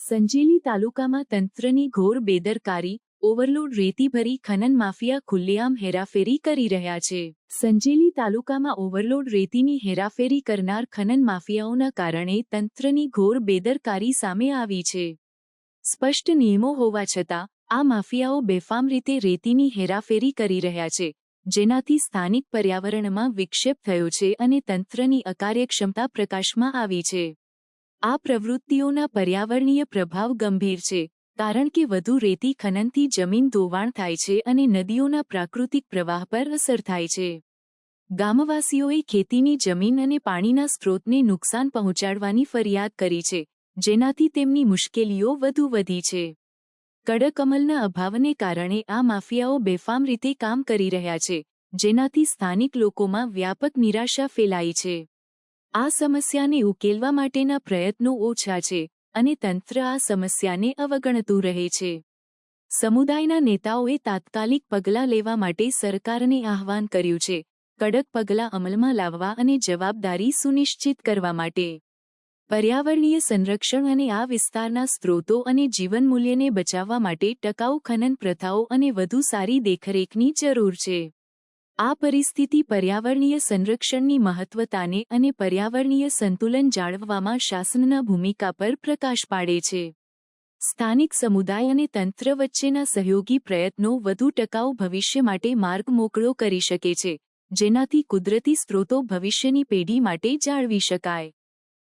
સંજેલી તાલુકામાં તંત્રની ઘોર બેદરકારી, ઓવરલોડ રેતી ભરી ખનન માફિયા ખુલ્લેઆમ હેરાફેરી કરી રહ્યા છે. સંજેલી તાલુકામાં ઓવરલોડ રેતીની હેરાફેરી કરનાર ખનન માફિયાઓના કારણે તંત્રની ઘોર બેદરકારી સામે આવી છે. સ્પષ્ટ નિયમો હોવા છતાં, આ માફિયાઓ બેફામ રીતે રેતીની હેરાફેરી કરી રહ્યા છે, જેનાથી સ્થાનિક પર્યાવરણમાં વિક્ષેપ થયો છે અને તંત્રની અકાર્યક્ષમતા પ્રકાશમાં આવી છે. આ પ્રવૃત્તિઓના પર્યાવરણીય પ્રભાવ ગંભીર છે, કારણ કે વધુ રેતી ખનનથી જમીન ધોવાણ થાય છે અને નદીઓના પ્રાકૃતિક પ્રવાહ પર અસર થાય છે. ગામવાસીઓએ ખેતીની જમીન અને પાણીના સ્ત્રોતને નુકસાન પહોંચાડવાની ફરિયાદ કરી છે, જેનાથી તેમની મુશ્કેલીઓ વધુ વધી છે. કડક અમલના અભાવને કારણે આ માફિયાઓ બેફામ રીતે કામ કરી રહ્યા છે, જેનાથી સ્થાનિક લોકોમાં વ્યાપક નિરાશા ફેલાઈ છે. આ સમસ્યાને ઉકેલવા માટેના પ્રયત્નો ઓછા છે અને તંત્ર આ સમસ્યાને અવગણતું રહે છે. સમુદાયના નેતાઓએ તાત્કાલિક પગલાં લેવા માટે સરકારને આહવાન કર્યું છે, કડક પગલાં અમલમાં લાવવા અને જવાબદારી સુનિશ્ચિત કરવા માટે. પર્યાવરણીય સંરક્ષણ અને આ વિસ્તારના સ્ત્રોતો અને જીવનમૂલ્યને બચાવવા માટે ટકાઉ ખનન પ્રથાઓ અને વધુ સારી દેખરેખની જરૂર છે. આ પરિસ્થિતિ પર્યાવરણીય સંરક્ષણની મહત્વતાને અને પર્યાવરણીય સંતુલન જાળવવામાં શાસનના ભૂમિકા પર પ્રકાશ પાડે છે. સ્થાનિક સમુદાય અને તંત્ર વચ્ચેના સહયોગી પ્રયત્નો વધુ ટકાઉ ભવિષ્ય માટે માર્ગ મોકળો કરી શકે છે, જેનાથી કુદરતી સ્ત્રોતો ભવિષ્યની પેઢી માટે જાળવી શકાય.